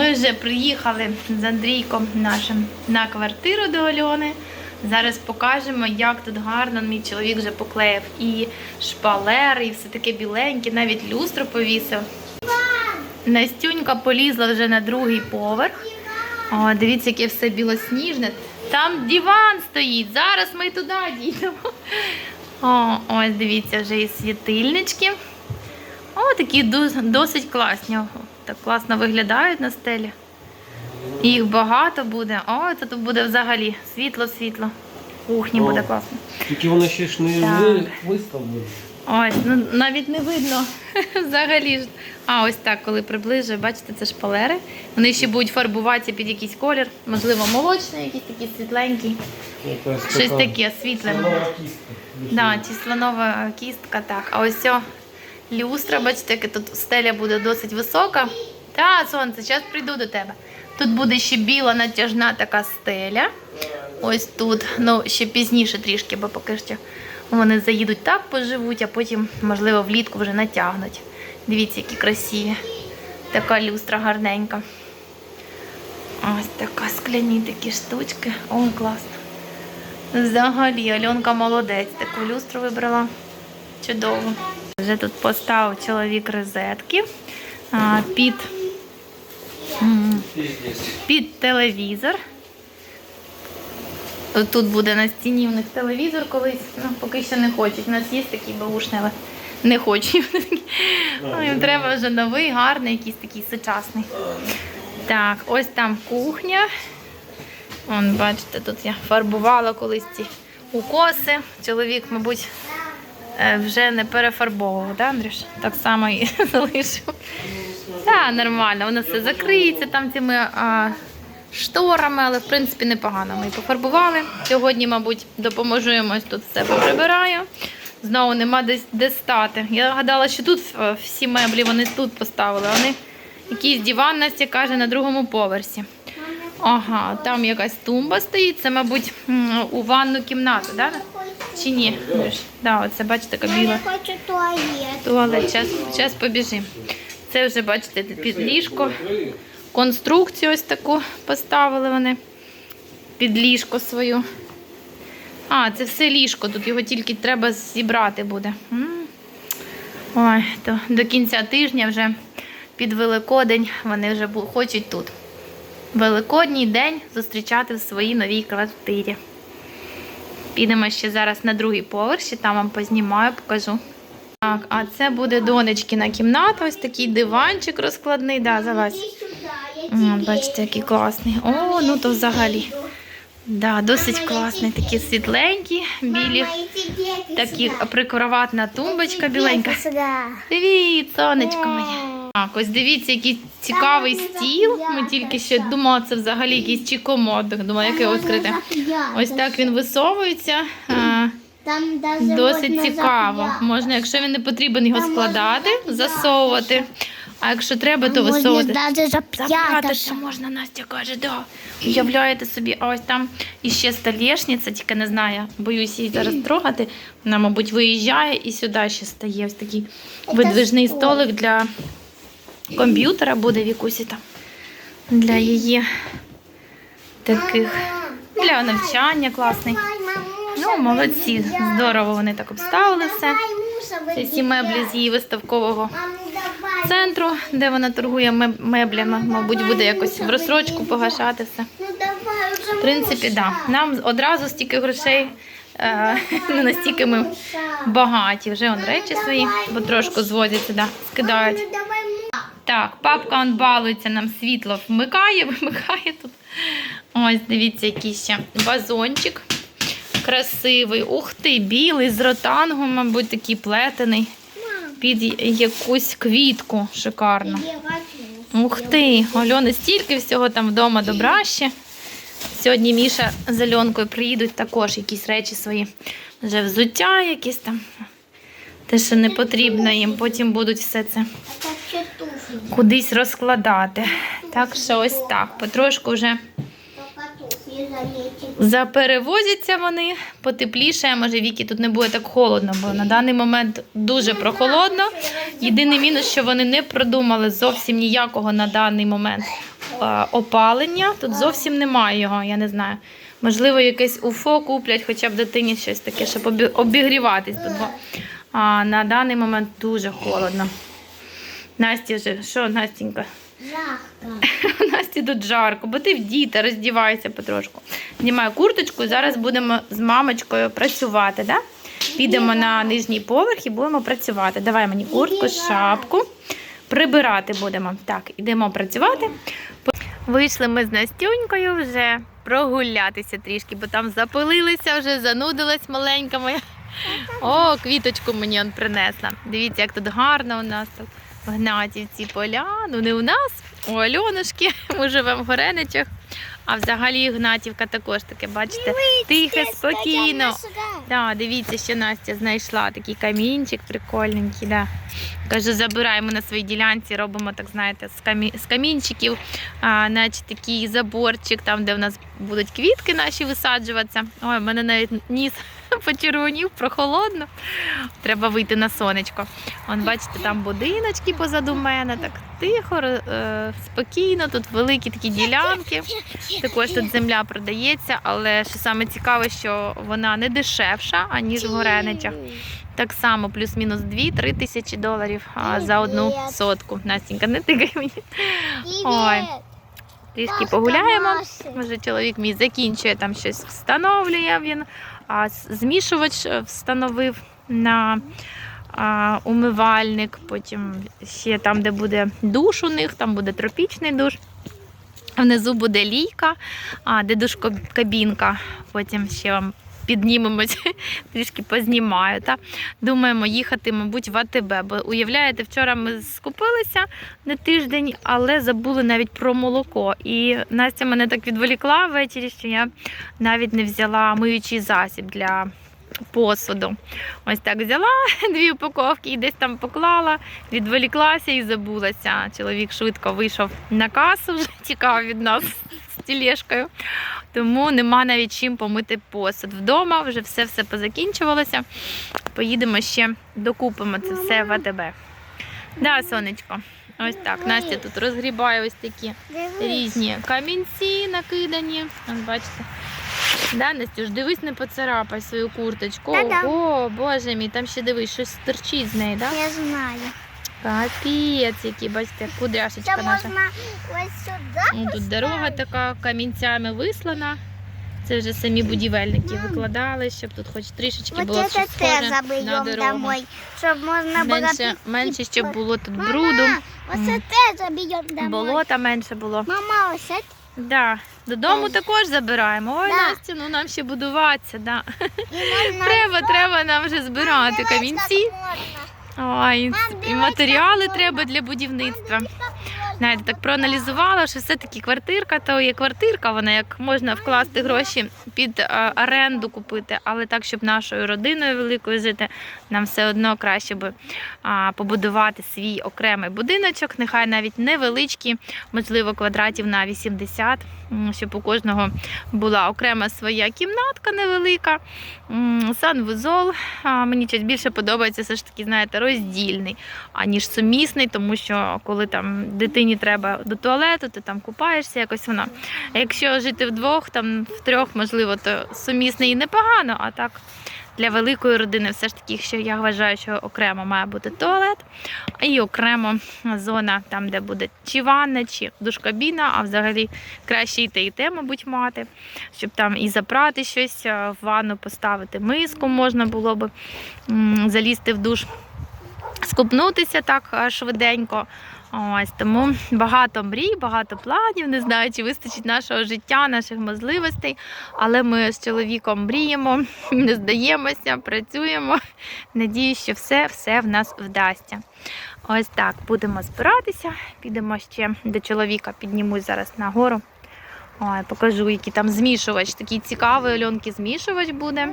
Ми вже приїхали з Андрійком нашим на квартиру до Альони. Зараз покажемо, як тут гарно мій чоловік вже поклеїв і шпалери, і все таке біленьке, навіть люстру повісив. Настюнька полізла вже на другий поверх. О, дивіться, яке все білосніжне. Там диван стоїть. Зараз ми туди дійдемо. О, ось дивіться, вже і світильнички. О, такі досить класні. Так класно виглядають на стелі. Їх багато буде. О, це тут буде взагалі світло-світло. Кухні буде класно. Тільки вони ще ж не Так. виставлені. Ось, ну навіть не видно взагалі. ж. А ось так, коли приближу, бачите, це шпалери. Вони ще будуть фарбуватися під якийсь колір, можливо, молочний, якийсь такий світленький. Щось таке світле. слонова кістка. Да, чи слонова кістка, так. А ось ця люстра, бачите, яка тут стеля буде досить висока. Та, сонце, зараз прийду до тебе. Тут буде ще біла натяжна така стеля. Ось тут, ну ще пізніше трішки, бо поки що вони заїдуть так, поживуть, а потім, можливо, влітку вже натягнуть. Дивіться, які красиві. Така люстра гарненька. Ось така скляні такі штучки. Ой, класно. Взагалі, Альонка молодець, таку люстру вибрала. Чудово. Вже тут поставив чоловік розетки під, під телевізор. Тут буде на стіні у них телевізор колись. Ну, поки що не хочуть. У нас є такі баушні, але не хочуть. Ну, їм треба вже новий, гарний, якийсь такий сучасний. Так, ось там кухня. Вон, бачите, тут я фарбувала колись ці укоси. Чоловік, мабуть, вже не перефарбовував, да, Андрюш? Так само і залишив. Так, нормально, воно все закриється там цими а, шторами, але в принципі непогано. Ми пофарбували. Сьогодні, мабуть, допоможу ось тут все поприбираю. Знову нема десь де стати. Я гадала, що тут е, всі меблі вони тут поставили. Вони якийсь диван Настя каже на другому поверсі. Ага, там якась тумба стоїть. Це, мабуть, у ванну кімнату, да? Чи ні? Да, оце бачите, така біла. Я хочу туалет. Туалет, час, час побіжимо. Це вже, бачите, під ліжко. Конструкцію ось таку поставили вони. Під ліжко свою. А, це все ліжко, тут його тільки треба зібрати буде. Ой, то до кінця тижня вже під Великодень вони вже хочуть тут. Великодній день зустрічати в своїй новій квартирі. Підемо ще зараз на другий поверх, ще там вам познімаю, покажу. Так, а це буде донечкина кімната, ось такий диванчик розкладний. Да, залазь. М, тебе Бачите, який класний. О, ну то взагалі. Да, досить класний. Такі світленькі, білі. Такі прикроватна тумбочка біленька. Привіт, сонечко моє. Так, ось дивіться, який цікавий стіл. Ми тільки ще думали, це взагалі якийсь чікомод. Думаю, як його відкрити. Ось так він висовується. Там Досить цікаво. Можна, якщо він не потрібен, його складати, засовувати. А якщо треба, то висовувати. запрятати. ще можна, Настя каже, да. Уявляєте собі, а ось там іще столешниця, тільки не знаю, боюсь її зараз трогати. Вона, мабуть, виїжджає і сюди ще стає ось такий видвижний столик для комп'ютера буде Вікусі там. Для її таких для навчання класний. Ну, молодці, здорово вони так обставили все. Це всі меблі з її виставкового центру, де вона торгує меблями. Мабуть, буде якось в розсрочку погашати все. В принципі. Да. Нам одразу стільки грошей, е, не настільки ми багаті. Вже он речі свої, бо трошки звозять сюди, скидають. Так, папка он балується, нам світло вмикає, вимикає тут. Ось, дивіться, який ще базончик. Красивий. Ух ти, білий з ротангу, мабуть, такий плетений. Під якусь квітку шикарно. Ух ти, Альони стільки всього там вдома добра ще. Сьогодні Міша з Альонкою приїдуть також якісь речі свої. Вже взуття якісь там. Те, що не потрібно їм, потім будуть все це. Кудись розкладати. Так що ось так. Потрошку вже заперевозяться вони, потепліше. Може, Вікі тут не буде так холодно, бо на даний момент дуже прохолодно. Єдиний мінус, що вони не продумали зовсім ніякого на даний момент опалення. Тут зовсім немає його, я не знаю. Можливо, якесь УФО куплять, хоча б дитині щось таке, щоб обігріватись тут. бо, на даний момент дуже холодно. Настя вже, що, Настенька? Жарко. Насті тут жарко, бо ти в діта, роздівайся потрошку. Знімаю курточку і зараз будемо з мамочкою працювати, да? Підемо на нижній поверх і будемо працювати. Давай мені куртку, шапку. Прибирати будемо. Так, ідемо працювати. Вийшли ми з Настюнькою вже прогулятися трішки, бо там запилилися, вже занудилась маленька моя. О, квіточку мені он принесла. Дивіться, як тут гарно у нас тут Гнатівці поля. Ну не у нас, у Альонушки. Ми живемо в Гореничах. А взагалі Гнатівка також таке, бачите, тихе, спокійно. Да, дивіться, що Настя знайшла такий камінчик прикольненький. Да. Кажу, забираємо на своїй ділянці, робимо, так знаєте, з, камі... з камінчиків, а, наче такий заборчик, там, де в нас будуть квітки наші висаджуватися. Ой, в мене навіть ніс почервонів, прохолодно. Треба вийти на сонечко. Вон, бачите, там будиночки позаду мене, так тихо, е, спокійно, тут великі такі ділянки. Також тут земля продається, але що саме цікаве, що вона не дешевша, аніж в Гореничах. Так само плюс-мінус 2-3 тисячі доларів за одну сотку. Настенька, не тикай мені. Ой. Трішки погуляємо. Може, чоловік мій закінчує там щось встановлює він, а змішувач е, встановив на а, умивальник. Потім ще там, де буде душ у них, там буде тропічний душ. Внизу буде лійка, а, де душкабінка. Потім ще вам піднімемось, трішки познімаю. Та? Думаємо їхати, мабуть, в АТБ. Бо уявляєте, вчора ми скупилися на тиждень, але забули навіть про молоко. І Настя мене так відволікла ввечері, що я навіть не взяла миючий засіб для посуду. Ось так взяла дві упаковки і десь там поклала, відволіклася і забулася. Чоловік швидко вийшов на касу, вже тікав від нас з тілешкою. Тому нема навіть чим помити посуд. Вдома вже все все позакінчувалося. Поїдемо ще докупимо це все в АТБ. Да, сонечко. Ось так. Настя тут розгрібає ось такі різні камінці накидані. Ось бачите. Да, Настюш, дивись, не поцарапай свою курточку. Ого, боже мій, там ще дивись, щось стирчить з неї, да? Я знаю. Капець, який, бачите, кудряшечка Це наша. можна ось сюди. Ну, тут дорога така камінцями вислана. Це вже самі будівельники Мам. викладали, щоб тут хоч трішечки було щось схоже на дорогу. домой, щоб можна було Менше, піти. менше, щоб було тут Мама, бруду, Ось це теж заберемо домой. болота менше було. Мама, ось це Да. Додому також забираємо. Ой, Да. Настя, ну нам ще будуватися. Да. і можна... Треба, треба нам вже збирати камінці. можна. Ой, і матеріали треба для будівництва. Знаєте, так проаналізувала, що все-таки квартирка, то є квартирка, вона як можна вкласти гроші під е, оренду купити, але так, щоб нашою родиною великою жити, нам все одно краще би побудувати свій окремий будиночок, нехай навіть невеличкий, можливо, квадратів на 80, щоб у кожного була окрема своя кімнатка невелика, санвузол. Мені щось більше подобається, все ж таки, знаєте, роздільний, аніж сумісний, тому що коли там дитині треба до туалету, ти там купаєшся, якось вона. А якщо жити вдвох, там в можливо, то сумісний і непогано, а так. Для великої родини все ж таки, що я вважаю, що окремо має бути туалет, і окремо зона там, де буде чи ванна, чи душкабіна, а взагалі краще те, і те, мабуть, мати, щоб там і запрати щось, в ванну поставити миску можна було м, залізти в душ, скупнутися так швиденько. Ось тому багато мрій, багато планів. Не знаю, чи вистачить нашого життя, наших можливостей. Але ми з чоловіком мріємо, не здаємося, працюємо. Надію, що все, все в нас вдасться. Ось так, будемо збиратися. Підемо ще до чоловіка, піднімусь зараз нагору. Ой, покажу, який там змішувач. Такий цікавий Альонки змішувач буде.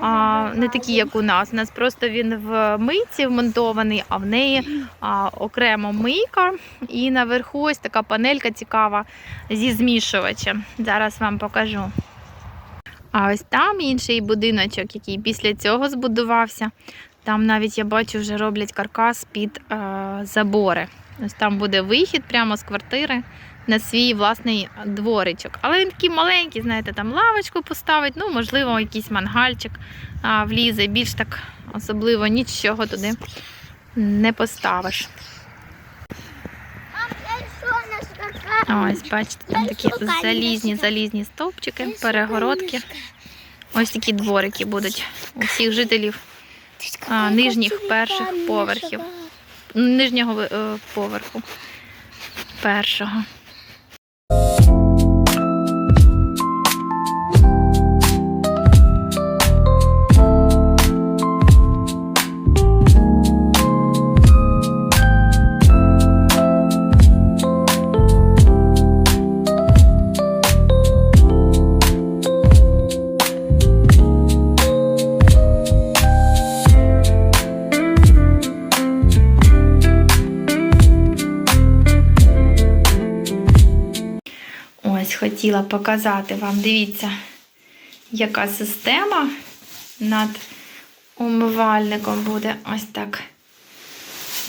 А, не такий, як у нас. У нас просто він в мийці вмонтований, а в неї а, окремо мийка. І наверху ось така панелька цікава зі змішувачем. Зараз вам покажу. А ось там інший будиночок, який після цього збудувався. Там навіть я бачу, вже роблять каркас під е, забори. Ось там буде вихід прямо з квартири на свій власний дворичок. Але він такий маленький, знаєте, там лавочку поставить, ну, можливо, якийсь мангальчик а, влізе. Більш так особливо нічого туди не поставиш. Ось, бачите, там такі залізні, залізні стовпчики, перегородки. Ось такі дворики будуть у всіх жителів а, нижніх перших поверхів. нижнього е, поверху. Першого. Хотіла показати вам. Дивіться, яка система над умивальником буде ось так.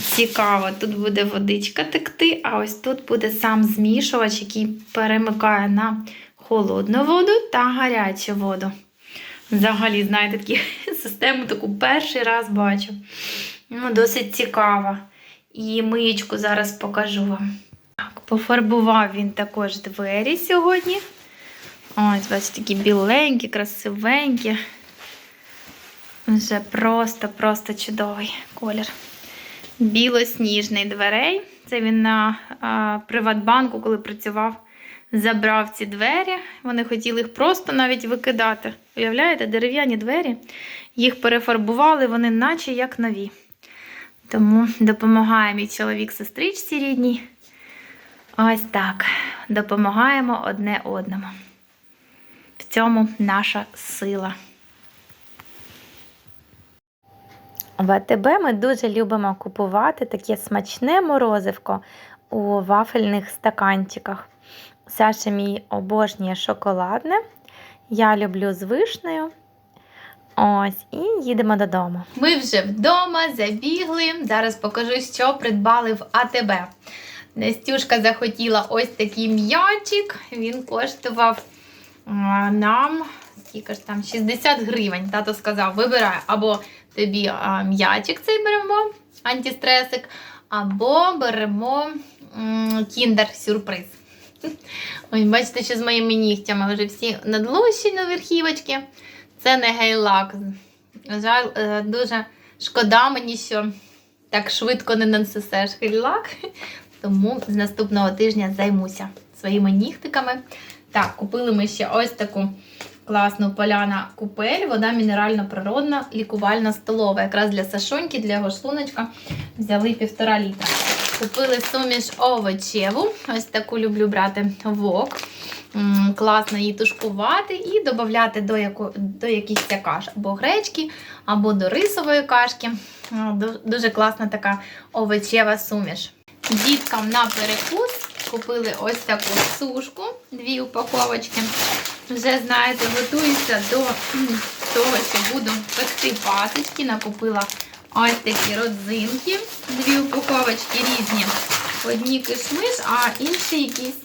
Цікаво, тут буде водичка текти, а ось тут буде сам змішувач, який перемикає на холодну воду та гарячу воду. Взагалі, знаєте, такі систему таку перший раз бачу. Ну, досить цікава. І миєчку зараз покажу вам. Так, пофарбував він також двері сьогодні. Ось, бачите, такі біленькі, красивенькі. Вже просто-просто чудовий колір. Білосніжний дверей. Це він на а, Приватбанку, коли працював, забрав ці двері. Вони хотіли їх просто навіть викидати. Уявляєте, дерев'яні двері. Їх перефарбували, вони наче як нові. Тому допомагає мій чоловік сестричці рідній. Ось так. Допомагаємо одне одному. В цьому наша сила. В АТБ ми дуже любимо купувати таке смачне морозивко у вафельних стаканчиках. Саша мій обожнює шоколадне. Я люблю з вишнею. Ось, і їдемо додому. Ми вже вдома забігли. Зараз покажу, що придбали в АТБ. Настюшка захотіла ось такий м'ячик. Він коштував нам скільки ж там 60 гривень. Тато сказав: вибирай або тобі м'ячик цей беремо, антистресик, або беремо кіндер-сюрприз. Ось, бачите, що з моїми нігтями вже всі надлущені верхівочки. Це не гейлак. Жаль, е, дуже шкода мені, що так швидко не нанесеш гейлак. Тому з наступного тижня займуся своїми нігтиками. Так, купили ми ще ось таку класну поляна купель, вода мінерально-природна, лікувальна столова. Якраз для Сашоньки, для його шлуночка взяли півтора літра. Купили суміш овочеву. Ось таку люблю брати вок. Класно її тушкувати і додати до, яко, до якихось каш або гречки, або до рисової кашки. Дуже класна така овочева суміш. Діткам на перекус купили ось таку сушку, дві упаковочки. Вже, знаєте, готуюся до того, що буду пекти пасочки. Накупила ось такі родзинки, дві упаковочки різні. Одні кишмиш, а інший якийсь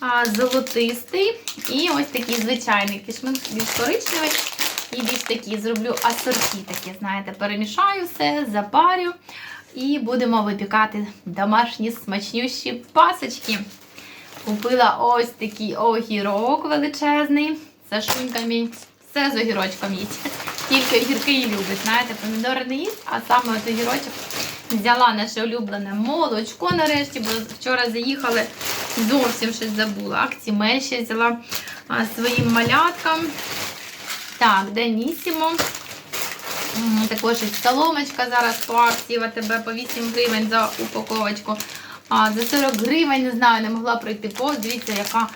а, золотистий. І ось такий звичайний кишмиш більш коричневий. І більш такі зроблю асорті такі, знаєте, перемішаю все, запарю. І будемо випікати домашні смачнющі пасочки. Купила ось такий огірок величезний. Сашунька мій все з огірочком їсть. Тільки огірки і любить. Знаєте, помідори не їсть, а саме от огірочок взяла наше улюблене молочко нарешті, бо вчора заїхали, зовсім щось забула. Актімель ще взяла своїм маляткам. Так, Денісімо. Також і соломочка зараз по акції в по 8 гривень за упаковочку. А, за 40 гривень, не знаю, не могла пройти повз. Дивіться, яка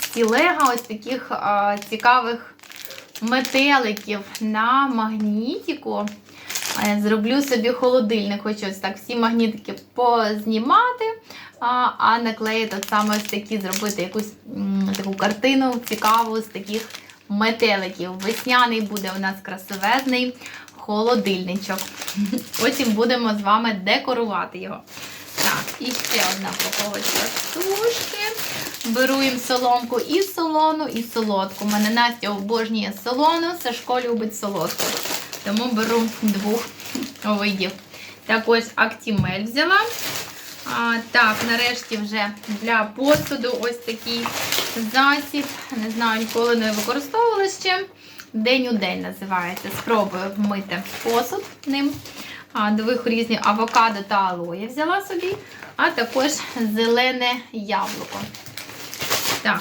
стілега ось таких а, цікавих метеликів на я Зроблю собі холодильник. Хочу ось так всі магнітики познімати, а, а наклеїти саме ось такі, зробити якусь м, таку картину цікаву з таких метеликів. Весняний буде у нас красивезний холодильничок. Потім будемо з вами декорувати його. Так, і ще одна упаковочка сушки. беру їм соломку і солону, і солодку. У мене Настя обожнює солону, Сашко любить солодку. Тому беру двох видів. Так ось Актімель взяла. А, так, нарешті вже для посуду ось такий засіб. Не знаю, ніколи не використовувала ще. День у день називається. Спробую вмити посуд ним. Двох різні авокадо та алоє взяла собі, а також зелене яблуко. Так,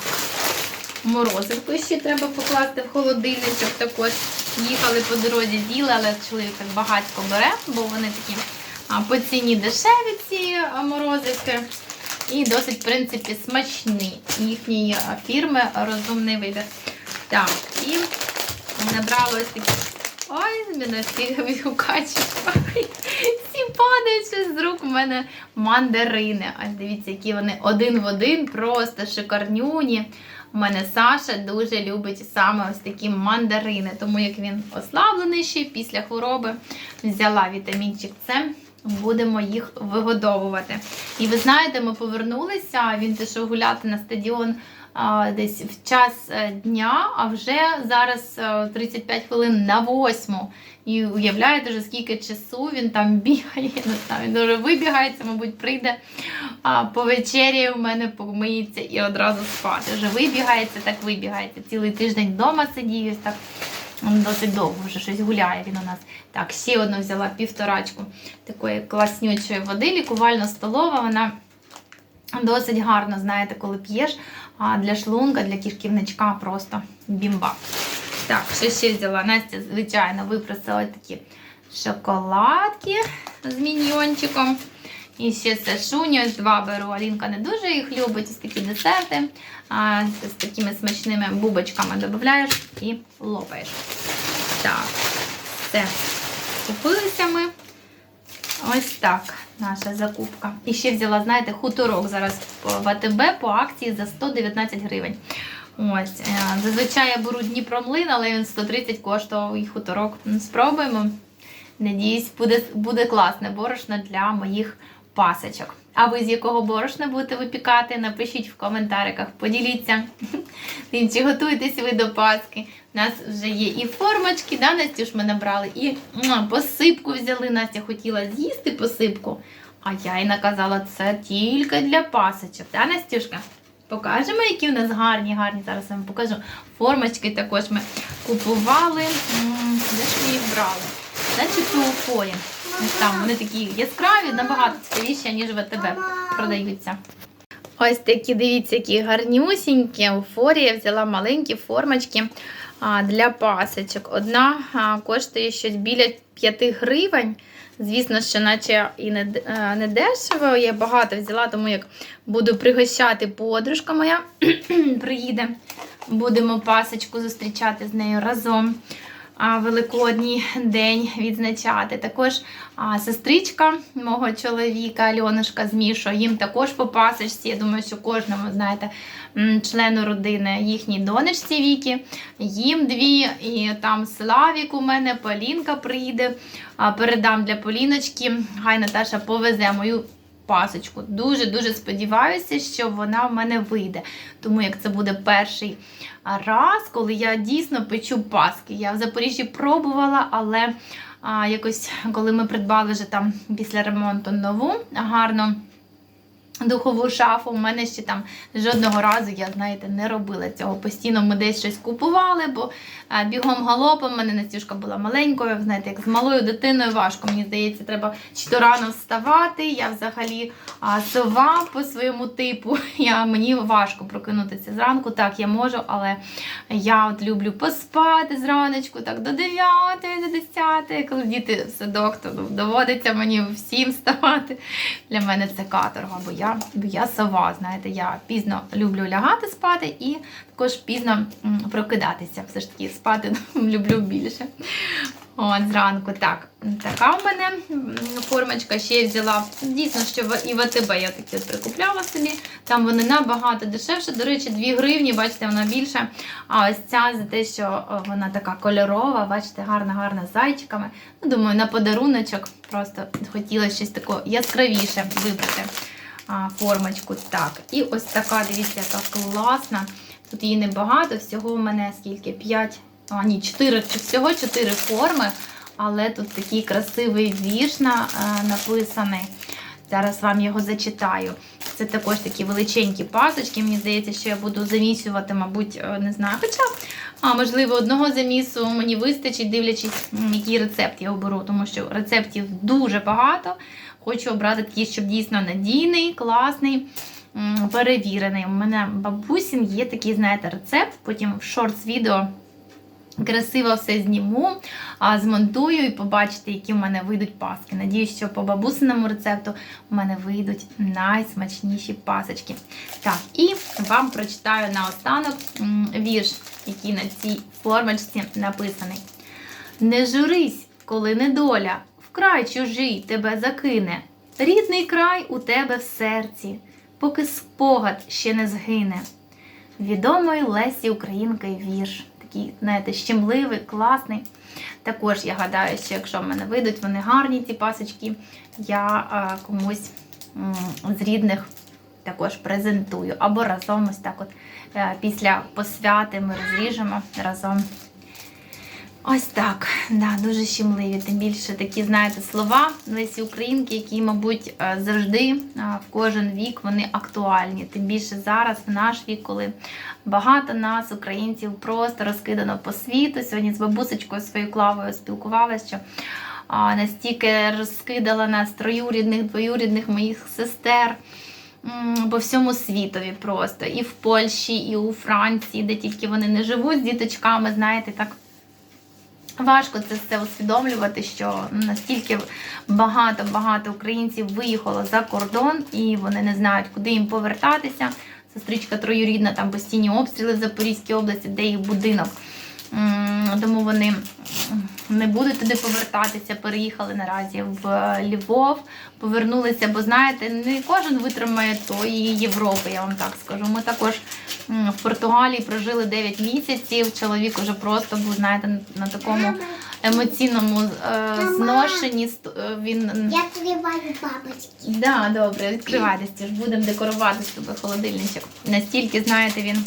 морозивку ще треба покласти в холодильничок. Також їхали по дорозі, з'їли, але чоловік так багатько бере, бо вони такі по ціні дешеві ці морозивки. І досить, в принципі, смачні їхньої фірми розумний вибір. Так, і набрала ось такі. Ой, мене всі відгукачі. Всі падають з рук у мене мандарини. Ось дивіться, які вони один в один, просто шикарнюні. У мене Саша дуже любить саме ось такі мандарини, тому як він ослаблений ще після хвороби, взяла вітамінчик С. Будемо їх вигодовувати. І ви знаєте, ми повернулися. Він пішов гуляти на стадіон десь в час е, дня, а вже зараз е, 35 хвилин на восьму. І уявляєте, вже скільки часу він там бігає. Я не знаю, він дуже вибігається, мабуть, прийде по вечері в мене помиється і одразу спати. Вже вибігається, так вибігається. Цілий тиждень вдома сидів, так досить довго вже щось гуляє він у нас. Так, ще одну взяла півторачку такої класнючої води, лікувально столова. Вона досить гарно, знаєте, коли п'єш. А для шлунка, для кишківничка просто бімба. Так, що ще взяла? Настя, звичайно, випросила такі шоколадки з міньйончиком. І ще Сашуня, ось два беру. Алінка не дуже їх любить, ось такі десерти. А, з такими смачними бубочками додаєш і лопаєш. Так, все. Купилися ми. Ось так наша закупка. І ще взяла, знаєте, хуторок зараз в АТБ по акції за 119 гривень. Ось, е, зазвичай я беру Дніпромлин, але він 130 коштував і хуторок. Спробуємо. Надіюсь, буде, буде класне борошно для моїх пасочок. А ви з якого борошна будете випікати? Напишіть в коментариках, поділіться тим, чи готуєтесь ви до Пасхи. У нас вже є і формочки, да, Настюш, ми набрали, і посипку взяли. Настя хотіла з'їсти посипку, а я їй наказала, це тільки для пасочок. Да, Настюшка? Покажемо, які в нас гарні, гарні. Зараз я вам покажу. Формочки також ми купували. Де ж ми їх брали? Значить, у Уфорі. Там вони такі яскраві, набагато цікавіші, ніж в АТБ продаються. Ось такі, дивіться, які гарнюсінькі. У Форі я взяла маленькі формочки для пасочок. Одна коштує щось біля 5 гривень. Звісно, що наче і не, е, не дешево. Я багато взяла, тому як буду пригощати подружка моя приїде. Будемо пасочку зустрічати з нею разом. Великодній день відзначати. Також а, сестричка мого чоловіка Альонушка з Мішою, їм також по пасочці. Я думаю, що кожному, знаєте, члену родини, їхній донечці Вікі, їм дві, і там Славік у мене, Полінка приїде. Передам для Поліночки. Хай Наташа повезе мою пасочку. Дуже-дуже сподіваюся, що вона в мене вийде. Тому як це буде перший раз, коли я дійсно печу паски. Я в Запоріжжі пробувала, але а, якось коли ми придбали вже там після ремонту нову гарну. Духову шафу у мене ще там жодного разу, я знаєте, не робила цього. Постійно ми десь щось купували, бо бігом галопом, у мене Настюшка була маленькою. Знаєте, як з малою дитиною важко. Мені здається, треба чи то рано вставати. Я взагалі а, сова по своєму типу. Я, мені важко прокинутися зранку. Так, я можу, але я от люблю поспати зраночку, так до 9, до 10, коли діти в садок, то ну, доводиться мені всім вставати. Для мене це каторга, бо я, бо я сова. Знаєте, я пізно люблю лягати спати і також пізно прокидатися. Все ж таки спати люблю більше. От, зранку. Так, така у мене формочка ще я взяла. Дійсно, що в- і в АТБ я такі от прикупляла собі. Там вони набагато дешевше. До речі, 2 гривні, бачите, вона більша. А ось ця за те, що вона така кольорова, бачите, гарна, гарна з зайчиками. Ну, думаю, на подаруночок просто хотіла щось таке яскравіше вибрати. Формочку. Так, і ось така, дивіться, яка класна. Тут її небагато, всього в мене скільки? 5, а ні, 4, всього 4 форми, але тут такий красивий вірш на, е, написаний. Зараз вам його зачитаю. Це також такі величенькі пасочки. Мені здається, що я буду замісювати, мабуть, е, не знаю. Хоча, а, можливо, одного замісу мені вистачить, дивлячись, який рецепт я оберу, тому що рецептів дуже багато. Хочу обрати такий, щоб дійсно надійний, класний, перевірений. У мене бабусін є такий, знаєте, рецепт. Потім в шортс-відео красиво все зніму, змонтую і побачите, які в мене вийдуть паски. Надіюсь, що по бабусиному рецепту у мене вийдуть найсмачніші пасочки. Так, і вам прочитаю наостанок вірш, який на цій формочці написаний. Не журись, коли недоля, вкрай чужий тебе закине. Рідний край у тебе в серці, поки спогад ще не згине. Відомої Лесі Українки вірш. Такий, знаєте, щемливий, класний. Також я гадаю, що якщо в мене вийдуть, вони гарні, ці пасочки, я а, комусь м, з рідних також презентую. Або разом ось так от е, після посвяти ми розріжемо разом. Ось так, да, дуже щемливі. Тим більше такі, знаєте, слова Лесі Українки, які, мабуть, е, завжди в кожен вік вони актуальні. Тим більше зараз, в наш вік, коли багато нас, українців, просто розкидано по світу. Сьогодні з бабусечкою своєю клавою спілкувалася, що настільки розкидала нас троюрідних, двоюрідних моїх сестер. По всьому світові просто і в Польщі, і у Франції, де тільки вони не живуть з діточками, знаєте, так Важко це все усвідомлювати, що настільки багато-багато українців виїхало за кордон і вони не знають, куди їм повертатися. Сестричка троюрідна, там постійні обстріли в Запорізькій області, де їх будинок. Тому вони не будуть туди повертатися, переїхали наразі в Львов, повернулися, бо знаєте, не кожен витримає тої Європи, я вам так скажу. Ми також в Португалії прожили 9 місяців. Чоловік уже просто був, знаєте, на- такому емоційному е, зношенні. Е, Він Я триваю бабочки. Да, добре, відкривайте стіж. Будемо декорувати з тобою холодильничок. Настільки, знаєте, він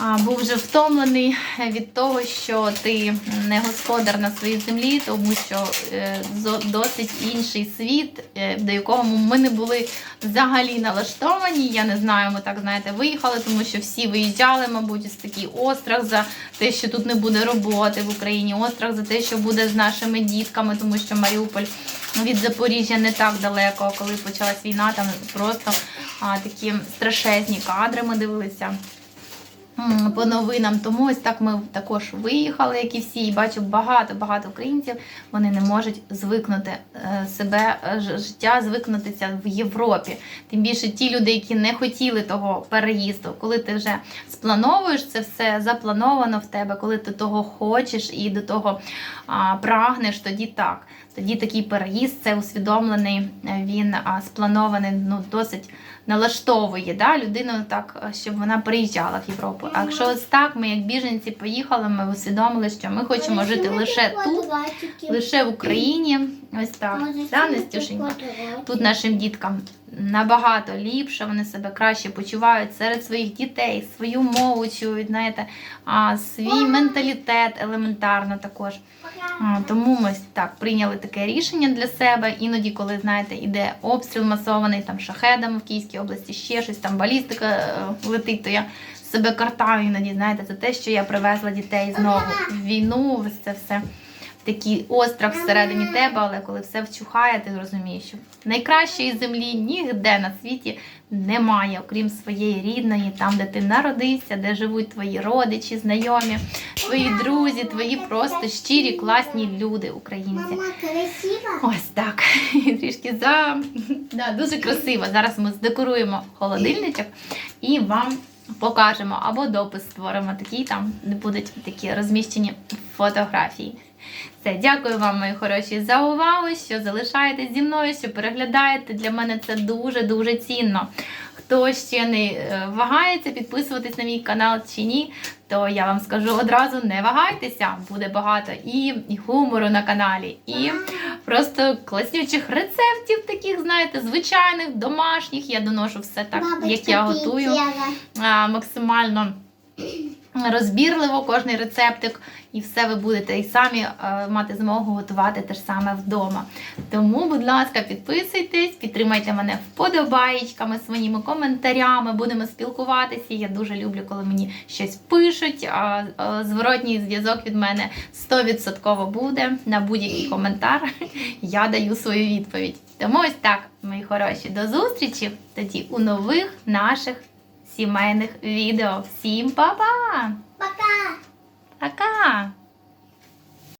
був вже втомлений від того, що ти не господар на своїй землі, тому що е, досить інший світ, е, до якого ми не були взагалі налаштовані. Я не знаю, ми так знаєте, виїхали, тому що всі виїжджали, мабуть, ось такий острах за те, що тут не буде роботи в Україні, острах за те, що буде з нашими дітками, тому що Маріуполь від Запоріжжя не так далеко. Коли почалась війна, там просто а, такі страшезні кадри ми дивилися. По новинам, тому ось так ми також виїхали, як і всі, і бачу багато-багато українців. Вони не можуть звикнути е, себе е, життя, звикнутися в Європі. Тим більше ті люди, які не хотіли того переїзду, коли ти вже сплановуєш це все заплановано в тебе, коли ти того хочеш і до того а, прагнеш, тоді так. Тоді такий переїзд, це усвідомлений, е, він а, спланований ну, досить налаштовує да, людину так, е, щоб вона приїжджала в Європу. А якщо ось так, ми як біженці поїхали, ми усвідомили, що ми хочемо жити лише тут, лише в Україні. Ось так. Да, Настюшенька? Тут нашим діткам набагато ліпше, вони себе краще почувають серед своїх дітей, свою мову чують, знаєте, а, свій менталітет елементарно також. Тому ми так прийняли таке рішення для себе. Іноді, коли знаєте, іде обстріл масований там шахедами в Київській області, ще щось там балістика е, летить, то я себе картаю іноді, знаєте, це те, що я привезла дітей знову в війну, ось це все. Такий острах всередині тебе, але коли все вчухає, ти розумієш, що найкращої землі ніде на світі немає, окрім своєї рідної, там, де ти народився, де живуть твої родичі, знайомі, твої друзі, твої просто щирі, класні люди, українці. Мама красива. Ось так. Трішки за да, дуже красиво. Зараз ми здекоруємо холодильничок і вам покажемо або допис створимо такий, там будуть такі розміщені фотографії. Все, дякую вам, мої хороші, за увагу, що залишаєтесь зі мною, що переглядаєте. Для мене це дуже-дуже цінно. Хто ще не е, вагається підписуватись на мій канал чи ні, то я вам скажу одразу: не вагайтеся, буде багато і, і гумору на каналі, і просто класнючих рецептів, таких, знаєте, звичайних, домашніх. Я доношу все так, як я готую а, максимально розбірливо кожний рецептик, і все ви будете і самі е, мати змогу готувати те ж саме вдома. Тому, будь ласка, підписуйтесь, підтримайте мене вподобаєчками, своїми коментарями, будемо спілкуватися. Я дуже люблю, коли мені щось пишуть. Зворотній зв'язок від мене 100% буде на будь-який коментар. Я даю свою відповідь. Тому ось так, мої хороші, до зустрічі тоді у нових наших сімейних відео. Всім па-па! Пока. Пока!